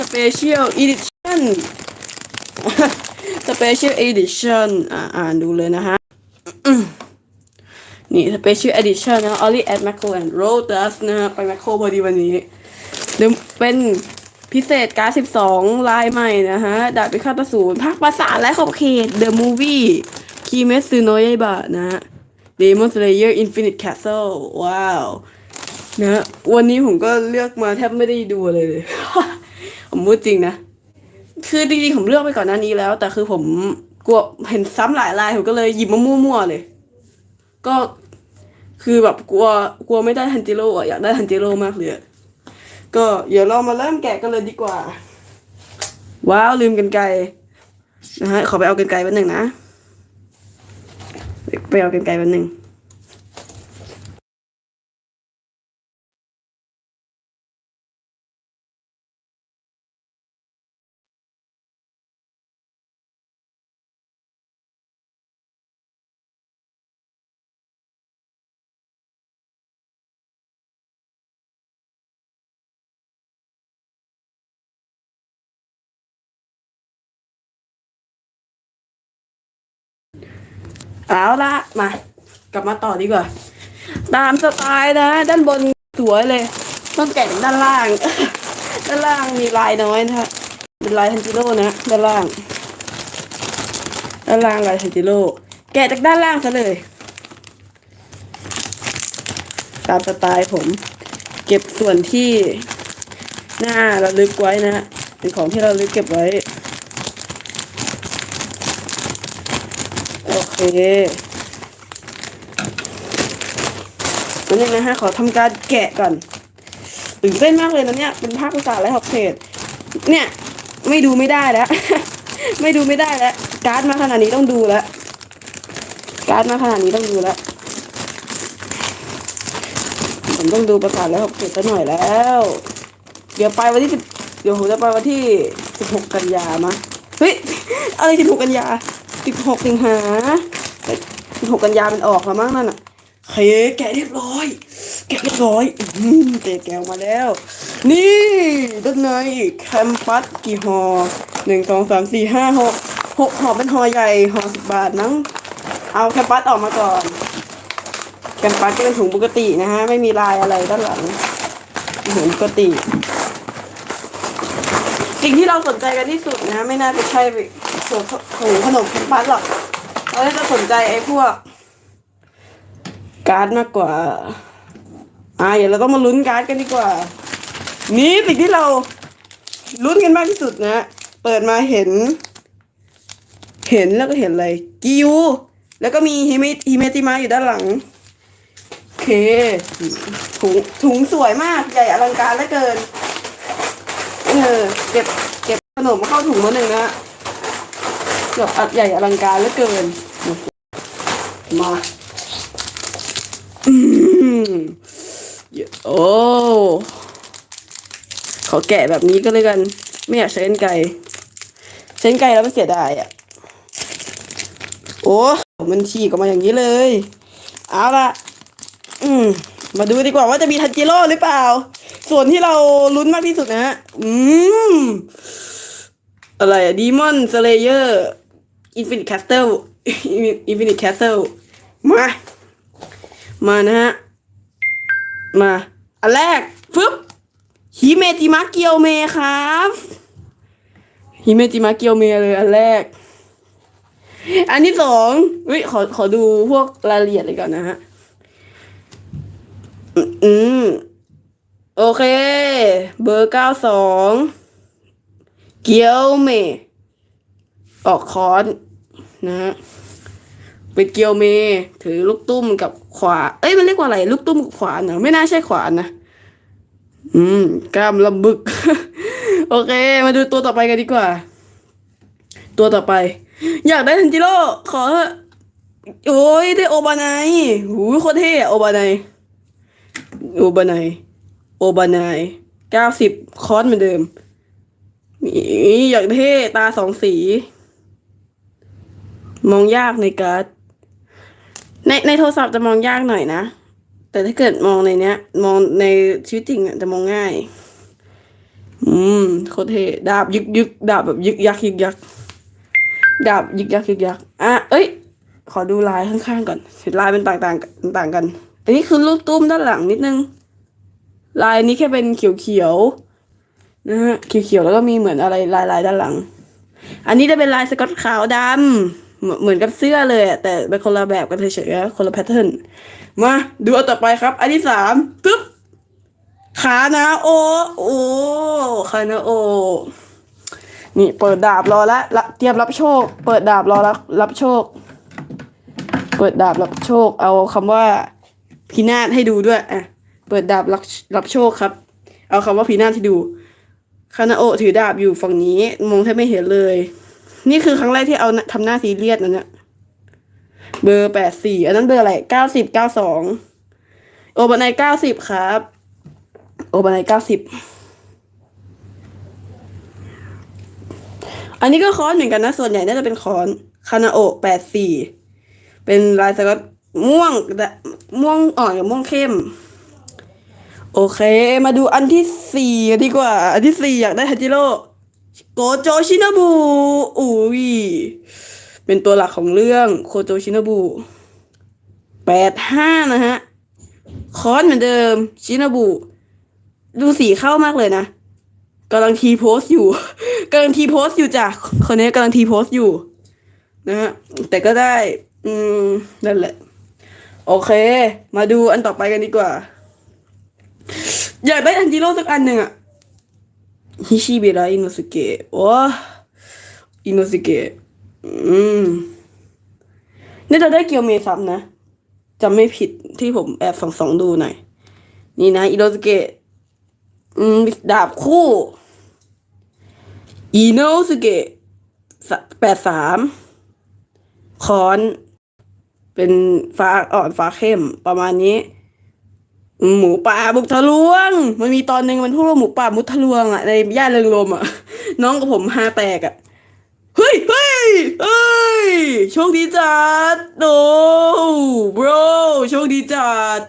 สเปเชียลอีดิชั่นสเปเชียลอีดิชั่นอ่าอ่านดูเลยนะฮะนี่สเปเชียลอีดิชั่นนะ Ollie at Macro and Rotas นะฮะไป Macro พอดีวันนี้เดี๋ยวเป็นพิเศษการ์ด12 ลายใหม่นะฮะ ดาบพิฆาตอสูรภาคภาษาและขอบเขต The Movie คีเมสึโนยบะนะฮะ Demon Slayer Infinite Castle ว้าวนะฮะวันนี้ผมก็เลือกมาแทบไม่ได้ดูเลยเลย ผมพูดจริงนะ คือจริงๆผมเลือกไปก่อนหน้านี้แล้ว แต่คือผมกลัวเห็นซ้ำหลายลายผมก็เลยหยิบมามั่วๆเลย ก็คือแบบกลัวกลัวไม่ได้ฮันจิโร่อะอยากได้ฮันจิโร่มากเลยก็เดี๋ยวเรามาเริ่มแกะกันเลยดีกว่า ว้าวลืมกันไกลนะฮะขอไปเอากันไกลแป๊บหนึ่งนะ ไปไปเอากันไกลแป๊บหนึ่ง เอาละมา กลับมาต่อดีกว่า ตามสไตล์นะ ด้านบนสวยเลย ต้องแกะด้านล่าง ด้านล่างมีลายน้อยนะฮะเป็นลายทันจิโร่นะด้านล่าง ด้านล่างลายทันจิโร่แกะจากด้านล่างซะเลย ตามสไตล์ผม เก็บส่วนที่หน้าระลึกไว้นะเป็นของที่เราลึกเก็บไว้ โอเค นั่นเองนะฮะขอทำการแกะก่อนตื่นเต้นมากเลยนะเนี่ยเป็นภาคภาษาและขอบเขตเนี่ยไม่ดูไม่ได้แล้ว ไม่ดูไม่ได้แล้ว การ์ดมาขนาดนี้ต้องดูแล้ว การ์ดมาขนาดนี้ต้องดูแล้ว ผมต้องดูภาษาและขอบเขตสักหน่อยแล้ว เดี๋ยวไปวันที่สิบเดี๋ยวผมจะไปวันที่สิบหกกันยามาเฮ้ย อะไรสิบหกกันยาสิบหกสิงหา สิบหกกันยามันออกแล้วมั้งนั่นอะเคแกะเรียบร้อย แกะเรียบร้อยอืมแกะแกะมาแล้ว นี่ด้านในแคมปัสกี่ห่อหนึ่งสองสามสี่ห้าหกหกห่อเป็นห่อใหญ่ห่อสิบบาทมั้งเอาแคมปัสออกมาก่อนแคมปัสก็เป็นถุงปกตินะฮะไม่มีลายอะไรด้านหลังถุงปกติสิ่งที่เราสนใจกันที่สุดนะ ไม่น่าจะใช่ส่วนของขนมแคมปัสหรอก เราจะสนใจไอ้พวก การ์ดมากกว่า อ่าเดี๋ยวเราต้องมาลุ้นการ์ดกันดีกว่า นี่สิ่งที่เราลุ้นกันมากที่สุดนะ เปิดมาเห็น เห็นแล้วก็เห็นอะไรกิวแล้วก็มีฮิเมฮิเมติมาอยู่ด้านหลังโอเคถุงถุงสวยมากใหญ่อลังการเหลือเกิน เออเก็บเก็บขนมเข้าถุงมาหนึ่งนะ เกือบอัดใหญ่อลังการเหลือเกิน มาอืมโอ้ขอแกะแบบนี้ก็เลยกัน ไม่อยากใช้เส้นไก่ใช้เส้นไก่แล้วมันเสียดายอะ โอ้มันฉีกออกมาอย่างนี้เลย เอาละอืม มาดูดีกว่าว่าจะมีทันจิโร่หรือเปล่า ส่วนที่เราลุ้นมากที่สุดนะฮะอืม อะไรอะดีมอนสเลเยอร์ อินฟินิตแคสเซิลอินฟินิตแคสเซิลมา มานะฮะ มา อันแรก ฟึบฮิเมจิมะเกียวเมครับฮิเมจิมะเกียวเมเลยอันแรก อันที่สองเฮ้ยขอขอดูพวกรายละเอียดเลยก่อนนะฮะ อืมอืมโอเค เบอร์เก้าสอง เกียวเม ออกคอน นะฮะเป็นเกียวเม ถือลูกตุ้มกับขวา เอ้ยมันเรียกว่าอะไร ลูกตุ้มกับขวานเหรอไม่น่าใช่ขวานนะอืมกล้ามลำบึก โอเค มาดูตัวต่อไปกันดีกว่า ตัวต่อไป อยากได้ทันจิโร่ขอเถอะโอ้ยได้โอบานายหูโคตรเท่อะโอบานายโอบานายโอบานายเก้าสิบคอสเหมือนเดิมนี่อยากเท่ตาสองสี มองยากในการ์ดในในโทรศัพท์จะมองยากหน่อยนะ แต่ถ้าเกิดมองในเนี้ย มองในชีวิตจริงอะจะมองง่าย อืมโคตรเทดาบยึกยึกดาบแบบยึกยักยึกยักดาบยึกยักยึกยักอะเอ้ย ขอดูลายข้างๆก่อนเห็นลายเป็นต่างๆต่างกัน อันนี้คือลูกตุ้มด้านหลังนิดนึง ลายนี้แค่เป็นเขียวๆนะฮะเขียวๆแล้วก็มีเหมือนอะไรลายๆด้านหลัง อันนี้จะเป็นลายสกอตขาวดำ เหมือนกับเสื้อเลยแต่เป็นคนละแบบกันเฉยๆคนละแพทเทิร์นมาดูอันต่อไปครับ อันที่สามปึ๊บขานาโอโอ้ขานาโอ นี่เปิดดาบรอละละเตรียมรับโชค เปิดดาบรอรับรับโชค เปิดดาบรับโชค เอาคำว่าพีนาศให้ดูด้วยอะเปิดดาบรับรับโชคครับ เอาคำว่าพีนาศให้ดูคานาโอถือดาบอยู่ฝั่งนี้มองแทบไม่เห็นเลย นี่คือครั้งแรกที่เอาทำหน้าซีเรียสนั่นเนี่ยเบอร์แปดสี่อันนั้นเบอร์อะไรเก้าสิบเก้าสองโอบันไนเก้าสิบครับ โอบันไนเก้าสิบอันนี้ก็คอนเหมือนกันนะ ส่วนใหญ่น่าจะเป็นคอนคานาโอแปดสี่เป็นลายสก๊อตม่วงแต่ม่วงอ่อนกับม่วงเข้ม โอเค มาดูอันที่สี่ดีกว่า อันที่สี่อยากได้ฮัจิโร่ โกโจชินาบุอุ้ยเป็นตัวหลักของเรื่องโคโจชินาบุแปดห้านะฮะ คอนเหมือนเดิม ชินาบุ ดูสีเข้ามากเลยนะกำลังทีโพสต์อยู่กำลังทีโพสต์อยู่จ้ะคนนี้กำลังทีโพสต์อยู่ นะฮะ แต่ก็ได้ อืม นั่นแหละ โอเค มาดูอันต่อไปกันดีกว่า อยากได้อันจิโร่สักอันหนึ่งอะ ฮิชิบิระอิโนสุเกะโอ้อินโนสุเกะอืมนี่จะได้เกียวเมซัมนะจำไม่ผิดที่ผมแอบส่องสองดูหน่อย นี่นะอิโนสเกะอืมดาบคู่อิโนสเกะแปดสามคอน เป็นฟ้าอ่อนฟ้าเข้มประมาณนี้ หมูป่าบุกทะลวง มันมีตอนหนึ่งมันพูดว่าหมูป่ามุดทะลวงอะในย่านเริงลมอะ น้องกับผมฮาแตกอะเฮ้ยเฮ้ยเอ้ยโชคดีจัดโอ้บรโชคดีจัด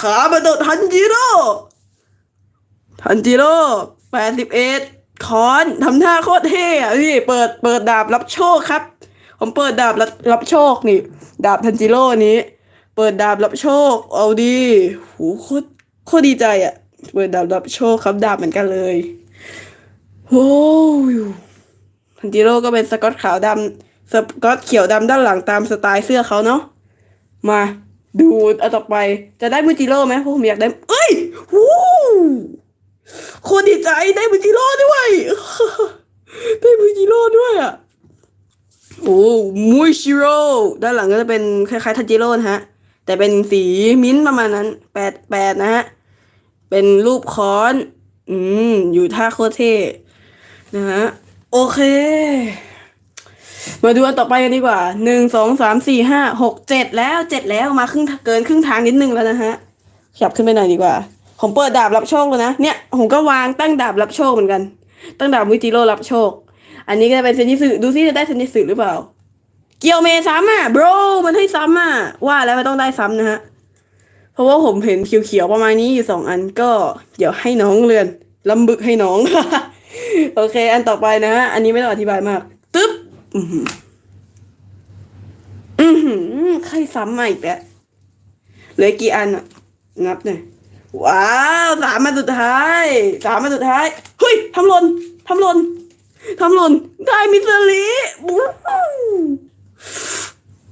ขามาโดดทันจิโร่ทันจิโร่แปดสิบเอ็ดคอนทำท่าโคตรเท่อะนี่เปิดเปิดดาบรับโชคครับ ผมเปิดดาบรับรับโชคนี่ ดาบทันจิโร่นี้ เปิดดาบรับโชค เอาดีโหโคตรโคตรดีใจอะ่ะ เปิดดาบรับโชคครับดาบเหมือนกันเลยโอ้ยทันจิโร่ก็เป็นสกอตขาวดำสกอตเขียวดำด้านหลังตามสไตล์เสื้อเขาเนาะมาดูอันต่อไปจะได้มูจิโร่ไหมเพราะผมอยากได้ เอ้ยวู้โคตรดีใจได้มูจิโร่ด้วยได้มูจิโร่ด้วยอะโอ้มูชิโร่ด้านหลังก็จะเป็นคล้ายๆทันจิโร่นะฮะ แต่เป็นสีมิ้นท์ประมาณนั้นแปดแปดนะฮะ เป็นรูปค้อน อืม อยู่ท่าโคตรเท่นะฮะ โอเค มาดูอันต่อไปกันดีกว่าหนึ่งสองสามสี่ห้าหกเจ็ดแล้วเจ็ดแล้วมาครึ่งเกินครึ่งทางนิดนึงแล้วนะฮะขยับขึ้นไปหน่อยดีกว่า ผมเปิดดาบรับโชคแล้วนะ เนี่ย ผมก็วางตั้งดาบรับโชคเหมือนกัน ตั้งดาบวิจิโรรับโชค อันนี้ก็จะเป็นเซนิสึดูซิจะได้เซนิสึหรือเปล่า เกียวเมซ้ำอะ bro มันให้ซ้ำอะ ว่าแล้วมันต้องได้ซ้ำนะฮะ เพราะว่าผมเห็นเขียวๆประมาณนี้อยู่สองอันก็เดี๋ยวให้น้องเรือนลำบึกให้น้องโอเค อันต่อไปนะฮะ อันนี้ไม่ต้องอธิบายมาก ตึ๊บ อือหืออือหือใครซ้ำมาอีกแล้วเหลือกี่อันอะนับหน่อยว้าวสามมาสุดท้ายสามมาสุดท้ายเฮ้ยทำหล่นทำหล่นทำหล่นได้มิสเตอรีบู๊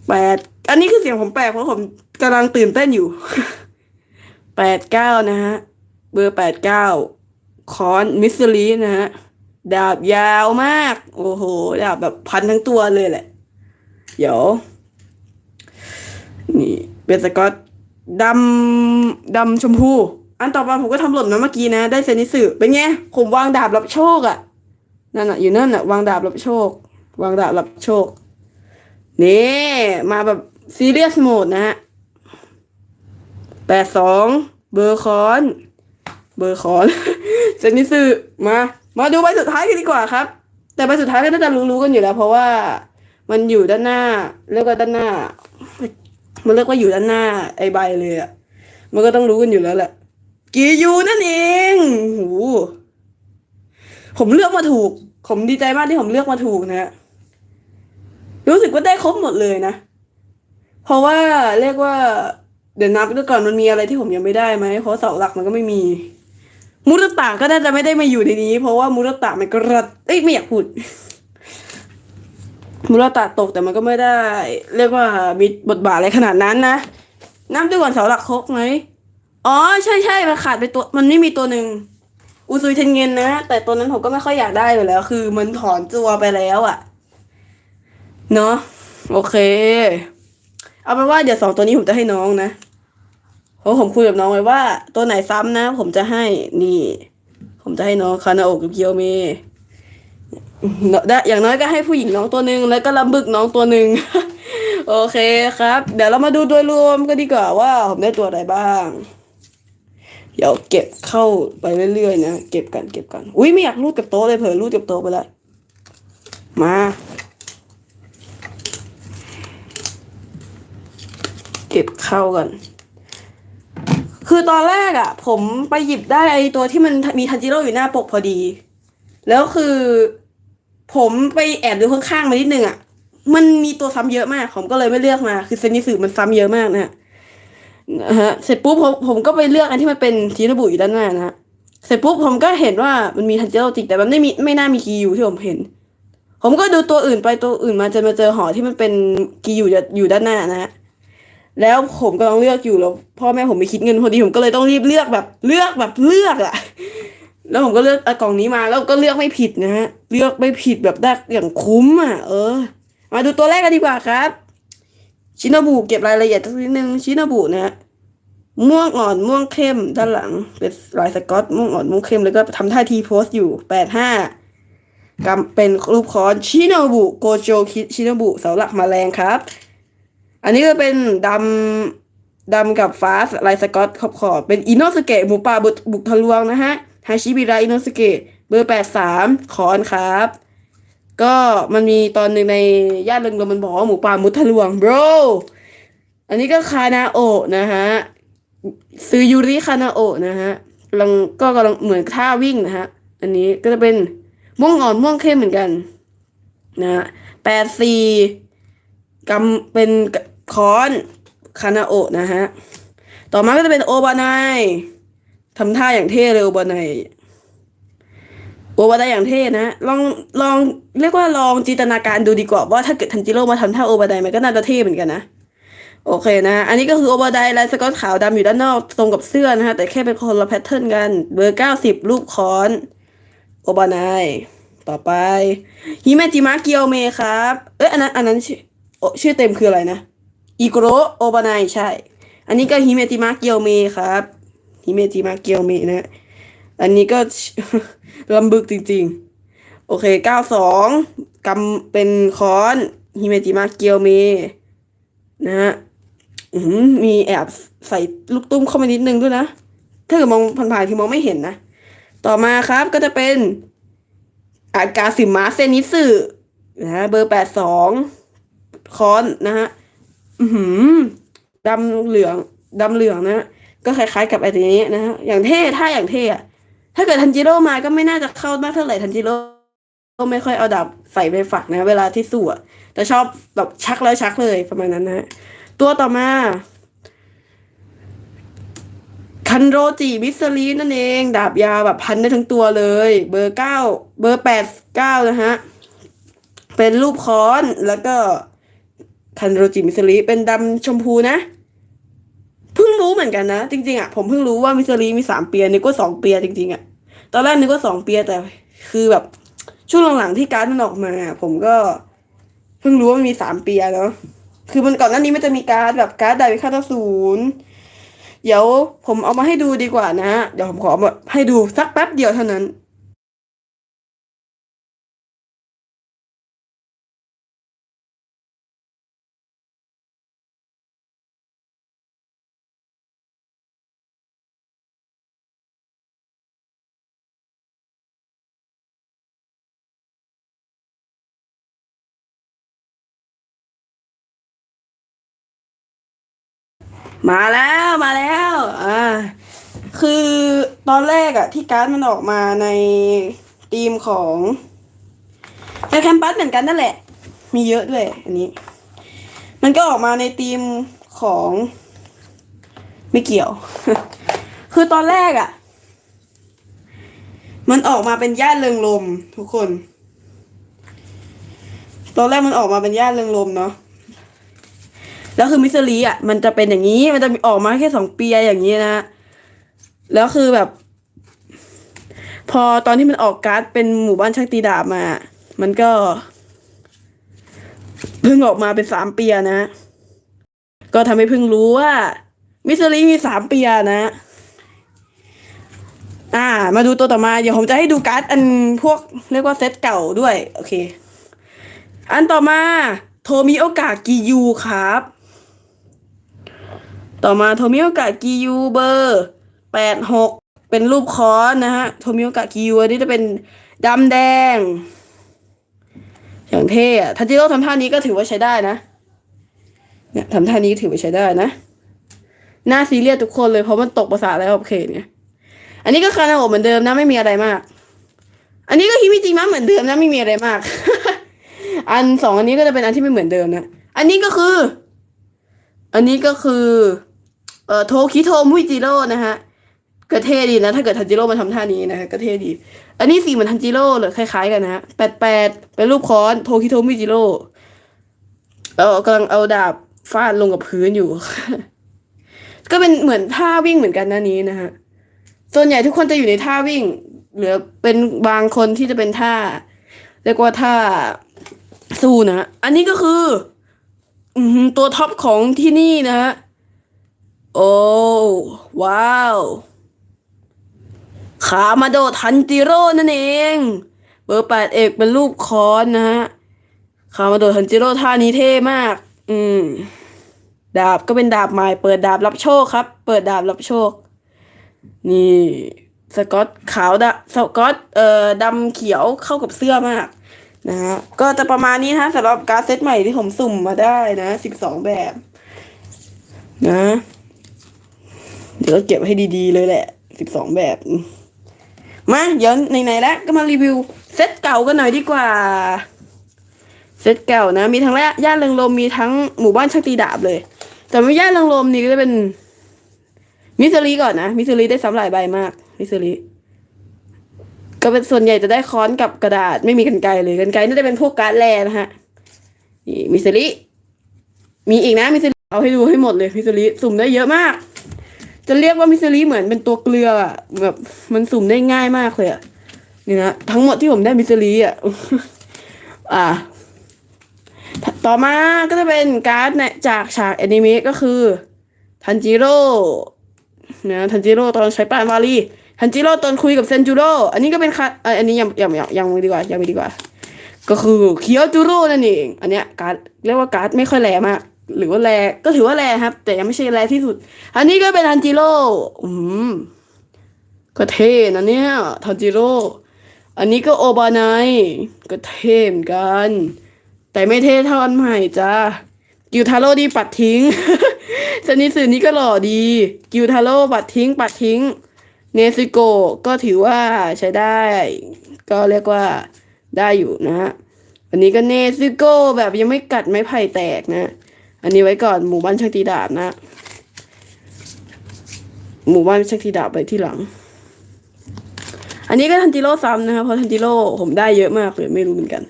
แปดอันนี้คือเสียงผมแปลกเพราะผมกำลังตื่นเต้นอยู่แปดเก้านะฮะ เบอร์แปดเก้าคอนมิสเตอรีนะฮะ ดาบยาวมาก โอ้โห ดาบแบบพันทั้งตัวเลยแหละ เดี๋ยว นี่เป็นสกอตดำดำชมพู อันต่อไปผมก็ทำหล่นมาเมื่อกี้นะ ได้เซนิสึเป็นไง ผมวางดาบรับโชคอะนั่นอะอยู่นั่นอะวางดาบรับโชค วางดาบรับโชค นี่มาแบบซีเรียสโหมดนะฮะแปดสองเบอร์คอน เบอร์คอนเซนิสึมา มาดูใบสุดท้ายกันดีกว่าครับ แต่ใบสุดท้ายก็น่าจะรู้ๆกันอยู่แล้ว เพราะว่ามันอยู่ด้านหน้าเรียกว่าด้านหน้า มันเรียกว่าอยู่ด้านหน้า ไอใบเลยอะมันก็ต้องรู้กันอยู่แล้วแหละกียูนั่นเองโหผมเลือกมาถูก ผมดีใจมากที่ผมเลือกมาถูกนะฮะ รู้สึกว่าได้ครบหมดเลยนะ เพราะว่าเรียกว่าเดี๋ยวนับดูก่อนมันมีอะไรที่ผมยังไม่ได้ไหมเพราะเสาหลักมันก็ไม่มี มุรตะก็น่าจะไม่ได้มาอยู่ในนี้ เพราะว่ามุรตะมันกระเอ้ยไม่อยากพูด มุรตะตกแต่มันก็ไม่ได้ เรียกว่ามีบทบาทอะไรขนาดนั้นนะนับดูก่อนเสาหลักครบไหมอ๋อใช่ใช่มันขาดไปตัวมันไม่มีตัวหนึ่งอุซุยเทนเงินนะแต่ตัวนั้นผมก็ไม่ค่อยอยากได้อยู่แล้ว คือมันถอนตัวไปแล้วอะ เนาะโอเค เอาเป็นว่าเดี๋ยวสองตัวนี้ผมจะให้น้องนะเพราะผมคุยกับน้องไว้ว่า ตัวไหนซ้ำนะ ผมจะให้นี่ ผมจะให้น้องคานาโอกกับเกียวเมเนอะได้อย่างน้อยก็ให้ผู้หญิงน้องตัวหนึ่งแล้วก็ลำบึกน้องตัวหนึ่งโอเคครับ เดี๋ยวเรามาดูโดยรวมกันดีกว่าว่าผมได้ตัวอะไรบ้าง เดี๋ยวเก็บเข้าไปเรื่อยๆนะเก็บกันเก็บกัน อุ้ยไม่อยากรูดกับโต๊ะเลยเผลอรูดกับโต๊ะไปแล้วมา เก็บเข้ากัน คือตอนแรกอะ่ะ ผมไปหยิบได้ไอตัวที่มันมีทันจิโร่อยู่หน้าปกพอดี แล้วคือ ผมไปแอบดูข้างๆมานิดนึงอะ่ะ มันมีตัวซ้ำเยอะมาก ผมก็เลยไม่เลือกมา คือเซนิสึมันซ้ำเยอะมากนะฮะนะฮะเสร็จปุ๊บผมผมก็ไปเลือกอันที่มันเป็นชินบุอยู่ด้านหน้านะฮะเสร็จปุ๊บผมก็เห็นว่ามันมีทันจิโร่จริงแต่มันไม่มีไม่น่ามีกีอยู่ที่ผมเห็น ผมก็ดูตัวอื่นไปตัวอื่นมาจนมาเจอหอที่มันเป็นกีอยู่อยู่ด้านหน้านะฮะ แล้วผมก็ต้องเลือกอยู่แล้ว พ่อแม่ผมไม่คิดเงินพอดีผมก็เลยต้องรีบเลือกแบบ เลือกแบบเลือกอะแล้วผมก็เลือกอกล่องนี้มาแล้วก็เลือกไม่ผิดนะฮะเลือกไม่ผิดแบบได้อย่างคุ้มอะเออ มาดูตัวแรกกันดีกว่าครับ ชินาบุเก็บรายละเอียดสักนิดนึงชินาบุนะฮะม่วงอ่อนม่วงเข้มด้านหลัง เป็นลายสกอตม่วงอ่อนม่วงเข้มแล้วก็ทำท่าทีโพสอยู่แปดห้ากำเป็นรูปคอนชินาบุโกโจคิชินาบุเสาหลักแมาแรงครับ อันนี้ก็เป็นดำดำกับฟ้าลายสกอตขอบขอบเป็นอินโนสเกะหมูป่าบุกบุกทะลวงนะฮะฮาชิบิระอินโนสเกะเบอร์แปดสามคอนครับ ก็มันมีตอนหนึ่งในย่านเริงรมมันบอกว่าหมูป่ามุดทะลวง bro อันนี้ก็คานาโอะนะฮะซื้อยูริคานาโอะนะฮะกำลังก็กำลังเหมือนท่าวิ่งนะฮะ อันนี้ก็จะเป็นม่วงอ่อนม่วงเข้มเหมือนกัน นะฮะแปดสี่กำเป็น คอนคานาโอะนะฮะ ต่อมาก็จะเป็นโอบานายทำท่าอย่างเท่เลยโอบานายโอบานายอย่างเท่นะลองลองเรียกว่าลองจินตนาการดูดีกว่าว่าถ้าเกิดทันจิโร่มาทำท่าโอบานายมันก็น่าจะเท่เหมือนกันนะโอเคนะ อันนี้ก็คือโอบานายลายสกอตขาวดำอยู่ด้านนอกตรงกับเสื้อนะฮะ แต่แค่เป็นคนละแพทเทิร์นกัน เบอร์เก้าสิบรูปคอน โอบานายต่อไปฮิเมจิมะเกียวเมครับ เอ้ยอันนั้นอันนั้นชื่อชื่อเต็มคืออะไรนะ อิโกโรโอบานายใช่ อันนี้ก็ฮิเมจิมะเกียวเมครับฮิเมจิมะเกียวเมนะ อันนี้ก็ลำบึกจริงๆ โอเคเก้าสองกำเป็นคอนฮิเมจิมะเกียวเมนะฮะมีแอบใส่ลูกตุ้มเข้ามานิดนึงด้วยนะ ถ้าเกิดมองผ่านๆคือมองไม่เห็นนะ ต่อมาครับก็จะเป็นอากาสิมะเซนิสึนะฮะเบอร์แปดสองคอนนะฮะ อือหือดำเหลืองดำเหลืองนะก็คล้าย ๆ กับไอ้ตัวนี้นะฮะอย่างเท่ถ้าอย่างเท่อะถ้าเกิดทันจิโร่มาก็ไม่น่าจะเข้ามากเท่าไหร่ทันจิโร่ก็ไม่ค่อยเอาดาบใส่ไปฝักนะ เวลาที่สู้อะแต่ชอบแบบชักแล้วชักเลยประมาณนั้นนะฮะตัวต่อมาคันโรจิมิสลีนั่นเอง ดาบยาวแบบพันได้ทั้งตัวเลย เบอร์เก้าเบอร์แปดเก้านะฮะ เป็นรูปค้อนแล้วก็ คันโรจิมิสลีเป็นดำชมพูนะ เพิ่งรู้เหมือนกันนะ จริงๆอะผมเพิ่งรู้ว่ามิสลีมีสามเปียนึกว่าสองเปียจริงๆอะตอนแรกนึกว่าสองเปียแต่คือแบบช่วงหลังๆที่การ์ดมันออกมา ผมก็เพิ่งรู้ว่ามันมีสามเปียเนาะคือมันก่อนหน้านี้มันจะมีการ์ดแบบการ์ดไดวิคาตศูนย์เดี๋ยวผมเอามาให้ดูดีกว่านะ เดี๋ยวผมขอแบบให้ดูสักแป๊บเดียวเท่านั้น มาแล้วมาแล้วอ่าคือตอนแรกอะที่การ์ดมันออกมาในธีมของแคมปัสเหมือนกันนั่นแหละ มีเยอะด้วยอันนี้ มันก็ออกมาในธีมของไม่เกี่ยว คือตอนแรกอะมันออกมาเป็นย่านเริงลมทุกคน ตอนแรกมันออกมาเป็นย่านเริงลมเนาะ แล้วคือมิสซิลีอะมันจะเป็นอย่างนี้ มันจะมีออกมาแค่สองปีอย่างนี้นะแล้วคือแบบ พอตอนที่มันออกการ์ดเป็นหมู่บ้านช่างตีดาบมา มันก็เพิ่งออกมาเป็นสามปีนะ ก็ทำให้เพิ่งรู้ว่า มิสซิลีมีสามปีนะอ่า มาดูตัวต่อมาเดี๋ยวผมจะให้ดูการ์ดอันพวกเรียกว่าเซตเก่าด้วย โอเค อันต่อมา โทมิโอกะกิยูครับ ต่อมาโทมิโอกะกิยูเบอร์แปดหกเป็นรูปค้อนนะฮะโทมิโอกะกิยูอันนี้จะเป็นดำแดง อย่างเท่อะทันจิโร่ทำท่านี้ก็ถือว่าใช้ได้นะ เนี่ยทำท่านี้ถือว่าใช้ได้นะ หน้าซีเรียสทุกคนเลยเพราะมันตกภาษาแล้วโอเคเนี่ย อันนี้ก็คานาโอะเหมือนเดิมนะไม่มีอะไรมาก อันนี้ก็ฮิมิจิมะเหมือนเดิมนะไม่มีอะไรมาก อันสองอันนี้ก็จะเป็นอันที่ไม่เหมือนเดิมนะ อันนี้ก็คือ อันนี้ก็คือ อ่อโทคิโทมุยจิโร่นะฮะก็เท่ดีนะ ถ้าเกิดทันจิโร่มาทำท่านี้นะฮะก็เท่ดี อันนี้สีเหมือนทันจิโร่เลยคล้าย ๆ กันนะฮะแปดแปดเป็นรูปค้อนโทคิโทมุยจิโร่เออกำลังเอาดาบฟาดลงกับพื้นอยู่ ก็เป็นเหมือนท่าวิ่งเหมือนกันนะนี้นะฮะส่วนใหญ่ทุกคนจะอยู่ในท่าวิ่งเหลือเป็นบางคนที่จะเป็นท่าเรียกว่าท่าสู้นะ อันนี้ก็คืออือหือตัวท็อปของที่นี่นะฮะ โอ้ว้าว ขามาโดทันจิโร่นั่นเอง เบอร์แปดเอกเป็นรูปคอนนะฮะ ขามาโดทันจิโร่ท่านี้เท่มาก อืม ดาบก็เป็นดาบใหม่เปิดดาบรับโชคครับ เปิดดาบรับโชค นี่สกอตขาวดะสกอตเอ่อดำเขียวเข้ากับเสื้อมากนะฮะก็จะประมาณนี้นะสำหรับการเซตใหม่ที่ผมสุ่มมาได้นะสิบสองแบบ นะ เดี๋ยวเก็บให้ดีๆเลยแหละสิบสองแบบ มาเดี๋ยวไหนๆแล้วก็มารีวิวเซตเก่ากันหน่อยดีกว่า เซตเก่านะ มีทั้งย่านเริงลมมีทั้งหมู่บ้านช่างตีดาบเลย แต่ไม่ย่านเริงลมนี่ก็จะเป็นมิสซิลีก่อนนะ มิสซิลีได้ซ้ำหลายใบมาก มิสซิลีก็เป็นส่วนใหญ่จะได้ค้อนกับกระดาษไม่มีกันไกรเลยกันไกรน่าจะเป็นพวกการ์ดแรนะฮะนี่มิสซิลีมีอีกนะมิสซิลีเอาให้ดูให้หมดเลยมิสซิลีสุ่มได้เยอะมาก จะเรียกว่ามิสซิลี่เหมือนเป็นตัวเกลืออะแบบมันสุ่มได้ง่ายมากเลยอะนี่นะทั้งหมดที่ผมได้มิสซิลีอะอ่า ต่อมาก็จะเป็นการ์ดเนี่ยจากฉากแอนิเมะก็คือทันจิโร่นะทันจิโร่ตอนใช้ปานวาลีทันจิโร่ตอนคุยกับเซนจูโร่อันนี้ก็เป็นคัอันนี้ยังยังยังยังไม่ดีกว่ายังไม่ดีกว่า ก็คือเคียวจูโร่นั่นเอง อันเนี้ยการ์ดเรียกว่าการ์ดไม่ค่อยแรงมาก หรือว่าแรงก็ถือว่าแรงครับ แต่ยังไม่ใช่แรงที่สุด อันนี้ก็เป็นทันจิโร่อืมก็เท่นะเนี่ยทันจิโร่อันนี้ก็โอบานายก็เท่เหมือนกัน แต่ไม่เท่เท่าอันใหม่จ้ากิวทาโร่ดีปัดทิ้งสนิสื่อนี้ก็หล่อดีกิวทาโร่ปัดทิ้ง ปัดทิ้ง เนซิโกก็ถือว่าใช้ได้ ก็เรียกว่าได้อยู่นะอันนี้ก็เนซิโกแบบยังไม่กัดไม่ไผ่แตกนะ อันนี้ไว้ก่อนหมู่บ้านช่างตีดาบนะ หมู่บ้านช่างตีดาบไปที่หลัง อันนี้ก็ทันจิโร่ซ้ำนะคะเพราะทันจิโร่ผมได้เยอะมากเลยไม่รู้เหมือนกัน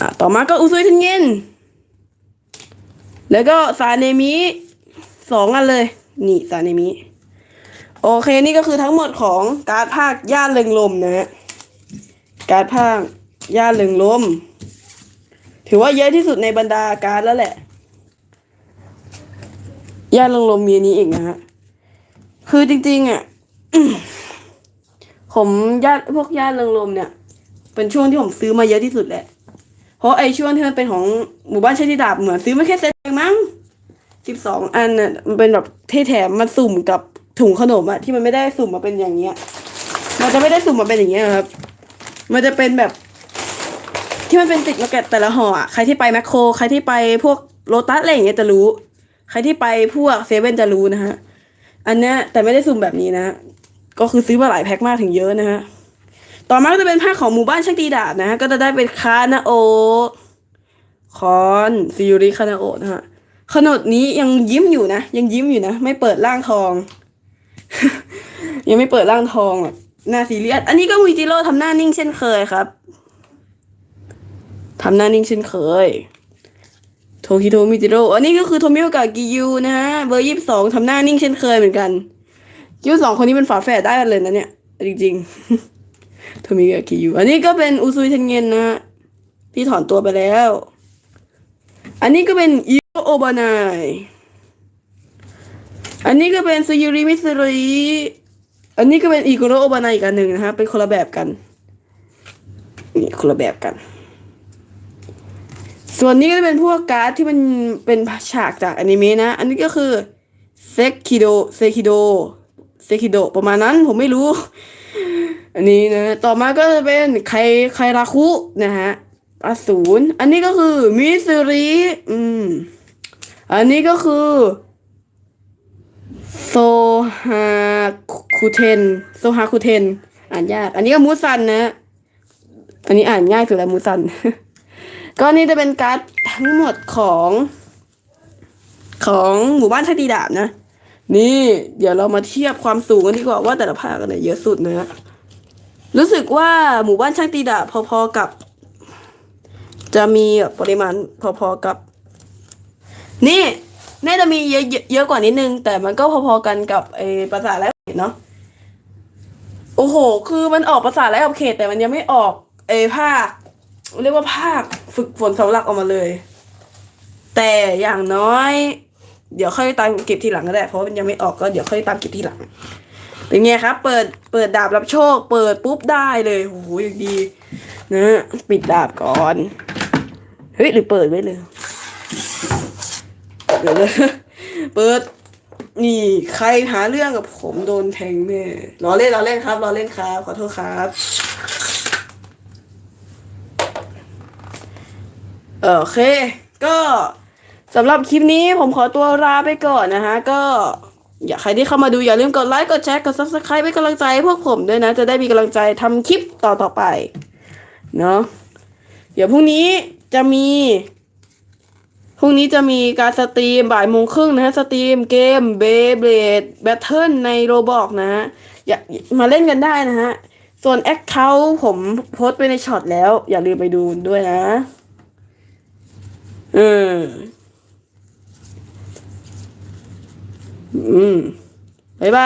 อะต่อมาก็อุซุยทันเงินแล้วก็ซาเนมิสองอันเลย นี่ซาเนมิโอเคนี่ก็คือทั้งหมดของการภาคย่านเริงลมนะฮะการภาคย่านเริงลม ถือว่าเยอะที่สุดในบรรดาการ์ดแล้วแหละย่านเริงลมมีอันนี้อีกนะฮะ คือจริงๆอะ ผมย่านพวกย่านเริงลมเนี่ย เป็นช่วงที่ผมซื้อมาเยอะที่สุดแหละ เพราะไอช่วงที่มันเป็นของหมู่บ้านช้ที่ดาบเหมือนซื้อมาแค่เซตเองมั้งสิบสองอันน่ะมันเป็นแบบเท่แถมมาสุ่มกับถุงขนมอะที่มันไม่ได้สุ่มมาเป็นอย่างเงี้ย มันจะไม่ได้สุ่มมาเป็นอย่างเงี้ยครับ มันจะเป็นแบบ ที่มันเป็นติดมาแกะแต่ละห่ออะใครที่ไปแมคโคร ใครที่ไปพวกโลตัสอะไรอย่างเงี้ยจะรู้ ใครที่ไปพวกเซเว่นจะรู้นะฮะ อันเนี้ยแต่ไม่ได้สุ่มแบบนี้นะ ก็คือซื้อมาหลายแพ็คมากถึงเยอะนะฮะ ต่อมาก็จะเป็นภาคของหมู่บ้านช่างตีดาบนะฮะ ก็จะได้เป็นคานาโอคอนซิยูริคานาโอนะฮะ ขนดนี้ยังยิ้มอยู่นะ ยังยิ้มอยู่นะ ไม่เปิดร่างทอง ยังไม่เปิดร่างทองหน้าซีเรียส อันนี้ก็มูจิโร่ทำหน้านิ่งเช่นเคยครับ ทำหน้านิ่งเช่นเคย โทคิโทมิจิโร่อันนี้ก็คือโทมิโอกะกิยูนะฮะ เบอร์ยี่สิบสองทำหน้านิ่งเช่นเคยเหมือนกันคิวสองคนนี้เป็นฝาแฝดได้กันเลยนะเนี่ย จริงๆโทมิโอกะกิยูอันนี้ก็เป็นอุซุยเทนเงินนะที่ถอนตัวไปแล้ว อันนี้ก็เป็นอิโอบานายอันนี้ก็เป็นซูยูริมิสุริอันนี้ก็เป็นอิโกโรโอบานายอีกอันหนึ่งนะฮะ เป็นคนละแบบกัน นี่คนละแบบกัน ส่วนนี้ก็จะเป็นพวกการ์ดที่มันเป็นฉากจากอนิเมะนะ อันนี้ก็คือเซคิโดเซคิโดเซคิโดประมาณนั้นผมไม่รู้ อันนี้นะ ต่อมาก็จะเป็นไคไคราคุนะฮะอสูรอันนี้ก็คือมิสริอืม อันนี้ก็คือโซฮาคุเทนโซฮาคุเทน อ่านยาก อันนี้ก็มูซันนะ อันนี้อ่านง่ายสุดแล้วมูซัน ก็นี่จะเป็นการ์ดทั้งหมดของ ของหมู่บ้านชาตีดาบนะ นี่ เดี๋ยวเรามาเทียบความสูงกันดีกว่าว่าแต่ละภาคกันไหนเยอะสุดนะฮะรู้สึกว่าหมู่บ้านช่างตีดาบพอๆกับ จะมีแบบปริมาณพอๆกับ นี่น่าจะมีเยอะเยอะกว่านิดนึง แต่มันก็พอๆกันกับไอ้ภาษาทและเขตเนาะโอ้โห คือมันออกภาษาทและกับเขตแต่มันยังไม่ออกไอ้ภาค เรียกว่าภาคฝึกฝนเสาหลักออกมาเลย แต่อย่างน้อย เดี๋ยวค่อยตามเก็บทีหลังก็ได้ เพราะมันยังไม่ออกก็เดี๋ยวค่อยตามเก็บทีหลัง เป็นไงครับ เปิดเปิดดาบรับโชค เปิดปุ๊บได้เลยโอ้โหอย่างดีนะปิดดาบก่อนเฮ้ยหรือเปิดไว้เลยเดี๋ยวเลยเปิดนี่ใครหาเรื่องกับผมโดนแทงแน่ล้อเล่นล้อเล่นครับล้อเล่นครับ ขอโทษครับ โอเค ก็สำหรับคลิปนี้ผมขอตัวลาไปก่อนนะฮะ ก็อยากใครที่เข้ามาดูอย่าลืมกดไลค์ กดแชร์ กด subscribe เป็นกำลังใจให้พวกผมด้วยนะ จะได้มีกำลังใจทำคลิปต่อต่อๆไป เนาะเดี๋ยวพรุ่งนี้จะมี พรุ่งนี้จะมีการสตรีมบ่ายโมงครึ่งนะฮะ สตรีมเกมเบเบลดแบทเทิลในโรบอกนะฮะ อย่ามาเล่นกันได้นะฮะ ส่วนแอคเคาท์ผมโพสต์ไปในช็อตแล้ว อย่าลืมไปดูด้วยนะ เอออืมบ